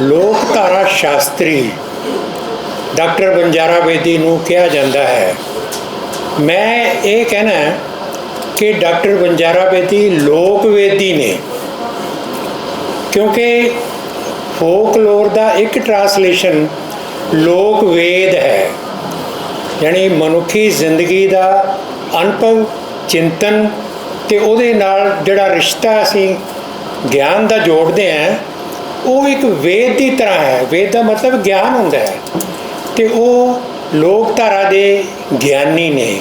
ਲੋਕਧਾਰਾ ਸ਼ਾਸਤਰੀ ਡਾਕਟਰ ਬੰਜਾਰਾ ਬੇਦੀ ਨੂੰ ਕਿਹਾ ਜਾਂਦਾ ਹੈ। ਮੈਂ ਇਹ ਕਹਿਣਾ ਕਿ ਡਾਕਟਰ ਬੰਜਾਰਾ ਬੇਦੀ ਲੋਕ ਵੇਦੀ ਨੇ, ਕਿਉਂਕਿ ਫੋਕਲੋਰ ਦਾ ਇੱਕ ਟ੍ਰਾਂਸਲੇਸ਼ਨ ਲੋਕ ਵੇਦ ਹੈ। ਯਾਨੀ ਮਨੁੱਖੀ ਜ਼ਿੰਦਗੀ ਦਾ ਅਨੁਭਵ, ਚਿੰਤਨ ਤੇ ਉਹਦੇ ਨਾਲ ਜਿਹੜਾ ਰਿਸ਼ਤਾ ਅਸੀਂ ਗਿਆਨ ਦਾ ਜੋੜਦੇ ਹਾਂ ਉਹ ਇੱਕ ਵੇਦ ਦੀ ਤਰ੍ਹਾਂ ਹੈ। ਵੇਦ ਦਾ ਮਤਲਬ ਗਿਆਨ ਹੁੰਦਾ ਹੈ। ਤੇ ਉਹ ਲੋਕਧਾਰਾ ਦੇ ਗਿਆਨੀ ਨੇ।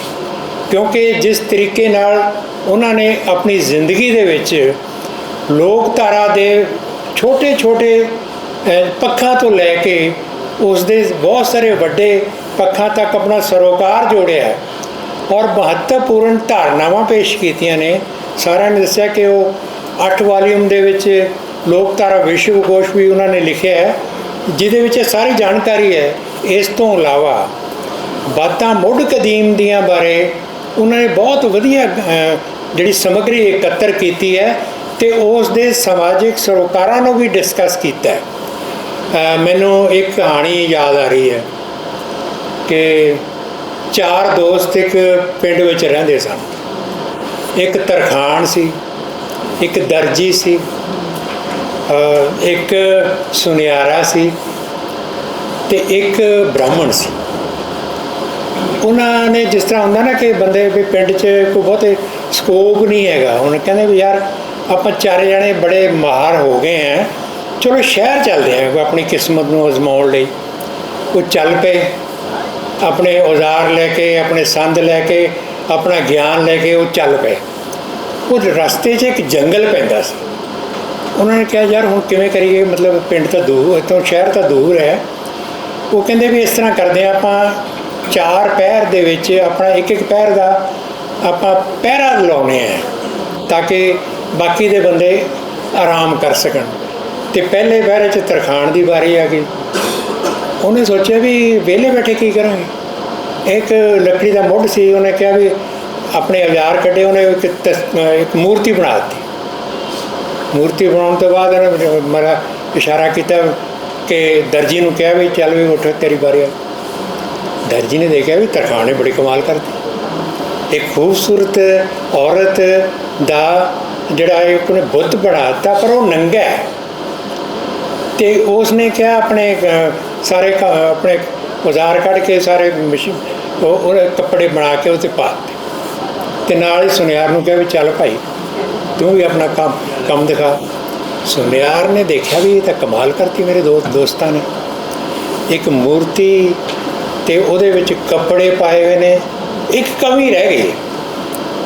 ਕਿਉਂਕਿ ਜਿਸ ਤਰੀਕੇ ਨਾਲ ਉਹਨਾਂ ਨੇ ਆਪਣੀ ਜ਼ਿੰਦਗੀ ਦੇ ਵਿੱਚ ਲੋਕ ਧਾਰਾ ਦੇ ਛੋਟੇ ਛੋਟੇ ਪੱਖਾਂ ਤੋਂ ਲੈ ਕੇ ਉਸ ਦੇ ਬਹੁਤ ਸਾਰੇ ਵੱਡੇ ਪੱਖਾਂ ਤੱਕ ਆਪਣਾ ਸਰੋਕਾਰ ਜੋੜਿਆ ਔਰ ਮਹੱਤਵਪੂਰਨ ਧਾਰਨਾਵਾਂ ਪੇਸ਼ ਕੀਤੀਆਂ ਨੇ। ਸਾਰਿਆਂ ਨੇ ਦੱਸਿਆ ਕਿ ਉਹ 8 ਵਾਲੀਅਮ ਦੇ ਵਿੱਚ ਲੋਕਧਾਰਾ ਵਿਸ਼ਵਕੋਸ਼ ਵੀ ਉਹਨਾਂ ਨੇ ਲਿਖਿਆ ਹੈ, ਜਿਹਦੇ ਵਿੱਚ ਇਹ ਸਾਰੀ ਜਾਣਕਾਰੀ ਹੈ, ਇਸ ਤੋਂ ਇਲਾਵਾ ਬਾਤਾਂ ਮੁੱਢ ਕਦੀਮ ਦੀਆਂ ਬਾਰੇ ਉਹਨਾਂ ਨੇ ਬਹੁਤ ਵਧੀਆ ਜਿਹੜੀ ਸਮੱਗਰੀ ਇਕੱਤਰ ਕੀਤੀ ਹੈ ਤੇ ਉਸ ਦੇ ਸਮਾਜਿਕ ਸਰੋਕਾਰਾਂ ਨੂੰ ਵੀ ਡਿਸਕਸ ਕੀਤਾ ਹੈ। ਮੈਨੂੰ ਇੱਕ ਕਹਾਣੀ ਯਾਦ ਆ ਰਹੀ ਹੈ ਕਿ ਚਾਰ ਦੋਸਤ ਇੱਕ ਪਿੰਡ ਵਿੱਚ ਰਹਿੰਦੇ ਸਨ। ਇੱਕ ਤਰਖਾਣ ਸੀ, ਇੱਕ ਦਰਜੀ ਸੀ ਇੱਕ ਸੁਨਿਆਰਾ ਸੀ ਤੇ ਇੱਕ ਬ੍ਰਾਹਮਣ ਸੀ। ਉਹਨਾਂ ਨੇ ਜਿਸ ਤਰ੍ਹਾਂ ਹੁੰਦਾ ਨਾ ਕਿ ਬੰਦੇ ਵੀ ਪਿੰਡ 'ਚ ਕੋਈ ਬਹੁਤੇ ਸਕੋਪ ਨਹੀਂ ਹੈਗਾ। ਹੁਣ ਕਹਿੰਦੇ ਵੀ ਯਾਰ, ਆਪਾਂ ਚਾਰੇ ਜਣੇ ਬੜੇ ਮਾਹਰ ਹੋ ਗਏ ਆ। ਚਲੋ ਸ਼ਹਿਰ ਚੱਲਦੇ ਆ ਆਪਣੀ ਕਿਸਮਤ ਨੂੰ ਅਜ਼ਮਾਉਣ ਲਈ। ਉਹ ਚੱਲ ਪਏ, ਆਪਣੇ ਔਜ਼ਾਰ ਲੈ ਕੇ, ਆਪਣੇ ਸੰਦ ਲੈ ਕੇ, ਆਪਣਾ ਗਿਆਨ ਲੈ ਕੇ ਉਹ ਚੱਲ ਪਏ। ਉਹ ਰਸਤੇ 'ਚ ਇੱਕ ਜੰਗਲ ਪੈਂਦਾ ਸੀ। ਉਹਨਾਂ ਨੇ ਕਿਹਾ, ਯਾਰ ਹੁਣ ਕਿਵੇਂ ਕਰੀਏ? ਮਤਲਬ ਪਿੰਡ ਤਾਂ ਦੂਰ ਇੱਥੋਂ ਸ਼ਹਿਰ ਤਾਂ ਦੂਰ ਹੈ। ਉਹ ਕਹਿੰਦੇ ਵੀ ਇਸ ਤਰ੍ਹਾਂ ਕਰਦੇ ਹਾਂ, ਆਪਾਂ ਚਾਰ ਪਹਿਰ ਦੇ ਵਿੱਚ ਆਪਣਾ ਇੱਕ ਇੱਕ ਪਹਿਰ ਦਾ ਆਪਾਂ ਪਹਿਰਾ ਲਾਉਣੇ ਆ, ਤਾਂ ਕਿ ਬਾਕੀ ਦੇ ਬੰਦੇ ਆਰਾਮ ਕਰ ਸਕਣ। ਤੇ ਪਹਿਲੇ ਪਹਿਰੇ 'ਚ ਤਰਖਾਣ ਦੀ ਵਾਰੀ ਆ ਗਈ। ਉਹਨੇ ਸੋਚਿਆ ਵੀ ਵਿਹਲੇ ਬੈਠੇ ਕੀ ਕਰਾਂਗੇ? ਇੱਕ ਲੱਕੜੀ ਦਾ ਮੁੱਢ ਸੀ, ਉਹਨੇ ਕਿਹਾ ਵੀ ਆਪਣੇ ਔਜ਼ਾਰ ਕੱਢੇ, ਉਹਨੇ ਇੱਕ ਮੂਰਤੀ ਬਣਾ ਦਿੱਤੀ। ਮੂਰਤੀ ਬਣਾਉਣ ਤੋਂ ਬਾਅਦ ਉਹਨੇ ਮੇਰਾ ਇਸ਼ਾਰਾ ਕੀਤਾ ਕਿ ਦਰਜੀ ਨੂੰ ਕਿਹਾ ਵੀ ਚੱਲ ਵੀ ਉੱਠ ਤੇਰੀ ਵਾਰੀ ਆ। ਦਰਜੀ ਨੇ ਦੇਖਿਆ ਵੀ ਤਰਖਾਣ ਨੇ ਬੜੀ ਕਮਾਲ ਕਰਤੀ। ਇੱਕ ਖੂਬਸੂਰਤ ਔਰਤ ਦਾ ਜਿਹੜਾ ਇੱਕ ਉਹਨੇ ਬੁੱਤ ਬਣਾਤਾ, ਪਰ ਉਹ ਨੰਗਾ ਹੈ। ਤੇ ਉਸ ਨੇ ਕਿਹਾ ਆਪਣੇ ਸਾਰੇ ਆਪਣੇ ਔਜ਼ਾਰ ਕੱਢ ਕੇ ਸਾਰੇ ਮਸ਼ੀਨ ਉਹ ਉਹਨੇ ਕੱਪੜੇ ਬਣਾ ਕੇ ਉੱਤੇ ਪਾ ਦਿੱਤੇ। ਤੇ ਨਾਲ ਹੀ ਸੁਨਿਆਰ ਨੂੰ ਕਿਹਾ ਵੀ ਚੱਲ ਭਾਈ, ਤੂੰ ਵੀ ਆਪਣਾ ਕੰਮ ਕੰਮ ਦਿਖਾ। ਸੁਨਿਆਰ ਨੇ ਦੇਖਿਆ ਵੀ ਇਹ ਤਾਂ ਕਮਾਲ ਕਰਤੀ ਮੇਰੇ ਦੋ ਦੋਸਤਾਂ ਨੇ। ਇੱਕ ਮੂਰਤੀ ਤੇ ਉਹਦੇ ਵਿੱਚ ਕੱਪੜੇ ਪਾਏ ਹੋਏ ਨੇ। ਇੱਕ ਕਮੀ ਰਹਿ ਗਈ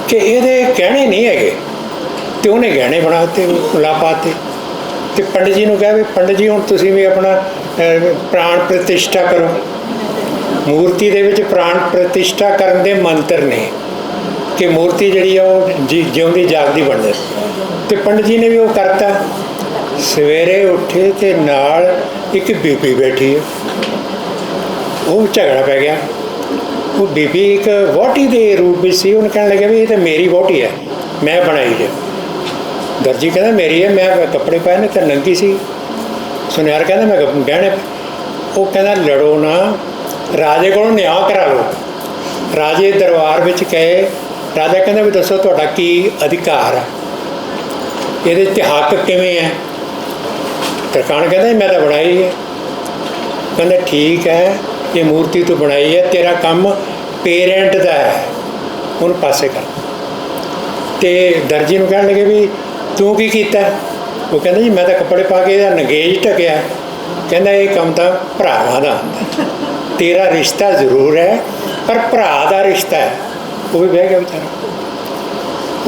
ਕਿ ਇਹਦੇ ਗਹਿਣੇ ਨਹੀਂ ਹੈਗੇ। ਤੇ ਉਹਨੇ ਗਹਿਣੇ ਬਣਾਤੇ ਲਾ ਪਾਤੇ ਤੇ। ਪੰਡਿਤ ਜੀ ਨੂੰ ਕਿਹਾ ਵੀ, ਪੰਡਿਤ ਜੀ ਹੁਣ ਤੁਸੀਂ ਵੀ ਆਪਣਾ ਪ੍ਰਾਣ ਪ੍ਰਤਿਸ਼ਠਾ ਕਰੋ। ਮੂਰਤੀ ਦੇ ਵਿੱਚ ਪ੍ਰਾਣ ਪ੍ਰਤਿਸ਼ਠਾ ਕਰਨ ਦੇ ਮੰਤਰ ਨੇ। ਕਿ ਮੂਰਤੀ ਜਿਹੜੀ ਆ ਉਹ ਜੀ ਜਿਉਂਦੀ ਜਾਗਦੀ ਬਣ ਜਾਏ ਤੇ ਪੰਡਿਤ ਜੀ ਨੇ ਵੀ ਉਹ ਕਰਤਾ। ਸਵੇਰੇ ਉੱਠੇ ਤੇ ਨਾਲ ਇੱਕ ਬੀਬੀ ਬੈਠੀ ਹੈ ਉਹ ਝਗੜਾ ਪੈ ਗਿਆ। ਉਹ ਬੀਬੀ ਇੱਕ ਵੋਟੀ ਦੇ ਰੂਪ ਵਿੱਚ ਸੀ। ਉਹਨੇ ਕਹਿਣ ਲੱਗਿਆ ਵੀ ਇਹ ਤਾਂ ਮੇਰੀ ਵੋਟੀ ਹੈ ਮੈਂ ਬਣਾਈ ਹੈ ਦਰਜੀ ਕਹਿੰਦਾ, ਮੇਰੀ ਹੈ ਮੈਂ ਕੱਪੜੇ ਪਾਏ ਨੇ ਤਾਂ ਨੰਗੀ ਸੀ। ਸੁਨਿਆਰ ਕਹਿੰਦਾ, ਮੈਂ ਗਹਿਣੇ ਉਹ ਕਹਿੰਦਾ, ਲੜੋ ਨਾ। ਰਾਜੇ ਕੋਲੋਂ ਨਿਆਂ ਕਰਾ ਲਓ। ਰਾਜੇ ਦਰਬਾਰ ਵਿੱਚ ਗਏ ਰਾਜਾ ਕਹਿੰਦਾ ਵੀ ਦੱਸੋ ਤੁਹਾਡਾ ਕੀ ਅਧਿਕਾਰ ਹੈ ਇਹਦੇ ਤੇ ਹੱਕ ਕਿਵੇਂ ਹੈ ਤਰਕਾਣ ਕਹਿੰਦਾ, ਮੈਂ ਤਾਂ ਬਣਾਈ ਹੈ ਕਹਿੰਦਾ, ਠੀਕ ਹੈ ਇਹ ਮੂਰਤੀ ਤੂੰ ਬਣਾਈ ਹੈ ਤੇਰਾ ਕੰਮ ਪੇਰੈਂਟ ਦਾ ਹੈ। ਹੁਣ ਪਾਸੇ ਕਰ। ਤੇ ਦਰਜੀ ਨੂੰ ਕਹਿਣ ਲੱਗੇ ਵੀ, ਤੂੰ ਕੀ ਕੀਤਾ? ਉਹ ਕਹਿੰਦਾ, ਜੀ, ਮੈਂ ਤਾਂ ਕੱਪੜੇ ਪਾ ਕੇ ਇਹਦਾ ਨਗੇਜ ਢਕਿਆ। ਕਹਿੰਦਾ, ਇਹ ਕੰਮ ਤਾਂ ਭਰਾਵਾਂ ਦਾ ਤੇਰਾ ਰਿਸ਼ਤਾ ਜ਼ਰੂਰ ਹੈ, ਪਰ ਭਰਾ ਦਾ ਰਿਸ਼ਤਾ ਹੈ। ਉਹ ਵੀ ਬਹਿ ਗਿਆ ਵਿਚਾਰਾ।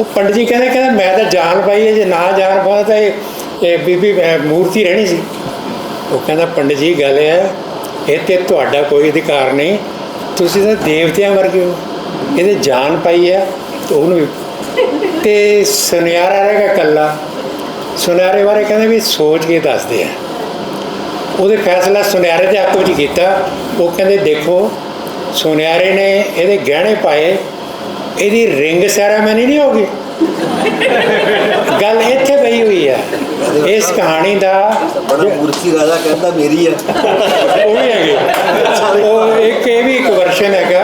ਉਹ ਪੰਡਿਤ ਜੀ ਕਹਿੰਦੇ, ਕਹਿੰਦਾ ਮੈਂ ਤਾਂ ਜਾਨ ਪਾਈ ਹੈ, ਜੇ ਨਾ ਜਾਨ ਪਾ ਤਾਂ ਇਹ ਬੀਬੀ ਮੂਰਤੀ ਰਹਿਣੀ ਸੀ। ਉਹ ਕਹਿੰਦਾ, ਪੰਡਿਤ ਜੀ, ਗੱਲ ਹੈ, ਇਹ ਤੇ ਤੁਹਾਡਾ ਕੋਈ ਅਧਿਕਾਰ ਨਹੀਂ। ਤੁਸੀਂ ਤਾਂ ਦੇਵਤਿਆਂ ਵਰਗੇ ਹੋ। ਇਹਦੇ ਜਾਨ ਪਾਈ ਹੈ, ਤਾਂ ਉਹਨੂੰ ਵੀ- ਤੇ ਸੁਨਿਆਰਾ ਰਹੇਗਾ ਕੱਲਾ ਸੁਨਿਆਰੇ ਬਾਰੇ ਕਹਿੰਦੇ ਵੀ ਸੋਚ ਕੇ ਦੱਸਦੇ ਆ। ਉਹਦੇ ਫੈਸਲਾ ਸੁਨਿਆਰੇ ਦੇ ਹੱਕ ਵਿੱਚ ਕੀਤਾ। ਉਹ ਕਹਿੰਦੇ, ਦੇਖੋ, ਸੁਨਿਆਰੇ ਨੇ ਇਹਦੇ ਗਹਿਣੇ ਪਾਏ। ਇਹਦੀ ਰਿੰਗ ਸੈਰਾਮਨੀ ਨਹੀਂ ਹੋਗੀ ਗੱਲ ਇੱਥੇ ਪਈ ਹੋਈ ਹੈ ਇਸ ਕਹਾਣੀ ਦਾ ਬੜਾ ਮੂਰਖੀ ਰਾਜਾ ਕਹਿੰਦਾ ਮੇਰੀ ਹੈ। ਉਹ ਵੀ ਹੈਗੇ। ਉਹ ਇੱਕ ਇਹ ਵੀ ਇੱਕ ਵਰਸ਼ਨ ਹੈਗਾ।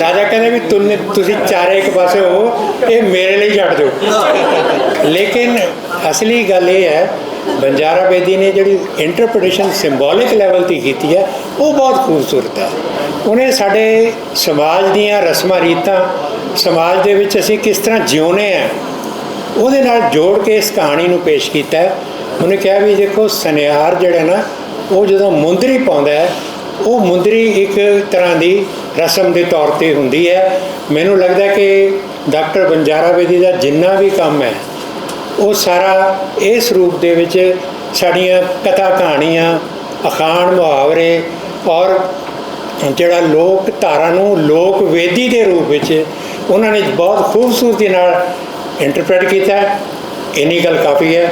ਰਾਜਾ ਕਹਿੰਦੇ ਵੀ ਤੁਨੇ ਤੁਸੀਂ ਚਾਰੇ ਇੱਕ ਪਾਸੇ ਹੋ ਇਹ ਮੇਰੇ ਲਈ ਛੱਡ ਦਿਓ। ਲੇਕਿਨ ਅਸਲੀ ਗੱਲ ਇਹ ਹੈ ਬੰਜਾਰਾ ਬੇਦੀ ਨੇ ਜਿਹੜੀ ਇੰਟਰਪ੍ਰੀਟੇਸ਼ਨ ਸਿੰਬੋਲਿਕ ਲੈਵਲ ਤੇ ਕੀਤੀ ਹੈ, ਉਹ ਬਹੁਤ ਖੂਬਸੂਰਤ ਹੈ। ਉਹਨੇ ਸਾਡੇ ਸਮਾਜ ਦੀਆਂ ਰਸਮਾਂ, ਰੀਤਾਂ, ਸਮਾਜ ਦੇ ਵਿੱਚ ਅਸੀਂ ਕਿਸ ਤਰ੍ਹਾਂ ਜਿਉਨੇ ਆ ਉਹਦੇ ਨਾਲ ਜੋੜ ਕੇ ਇਸ ਕਹਾਣੀ ਨੂੰ ਪੇਸ਼ ਕੀਤਾ ਉਹਨੇ ਕਿਹਾ ਵੀ ਦੇਖੋ, ਸੁਨਿਆਰ ਜਿਹੜਾ ਨਾ, ਉਹ ਜਦੋਂ ਮੁੰਦਰੀ ਪਾਉਂਦਾ ਹੈ, ਉਹ ਮੁੰਦਰੀ ਇੱਕ ਤਰ੍ਹਾਂ ਦੀ ਰਸਮ ਦੇ ਤੌਰ ਤੇ ਹੁੰਦੀ ਹੈ। ਮੈਨੂੰ ਲੱਗਦਾ ਕਿ ਡਾਕਟਰ ਬੰਜਾਰਾ ਬੇਦੀ ਦਾ ਜਿੰਨਾ ਵੀ ਕੰਮ ਹੈ ਉਹ ਸਾਰਾ ਇਸ ਰੂਪ ਦੇ ਵਿੱਚ ਸਾਡੀਆਂ ਕਥਾ ਕਹਾਣੀਆਂ, ਅਖਾਣ ਮੁਹਾਵਰੇ ਔਰ ਜਿਹੜਾ ਲੋਕ ਧਾਰਾ ਨੂੰ ਲੋਕ ਵੇਦੀ ਦੇ ਰੂਪ ਵਿੱਚ ਉਹਨਾਂ ਨੇ ਬਹੁਤ ਖੂਬਸੂਰਤੀ ਨਾਲ ਇੰਟਰਪ੍ਰੀਟ ਕੀਤਾ ਹੈ। ਇੰਨੀ ਗੱਲ ਕਾਫੀ ਹੈ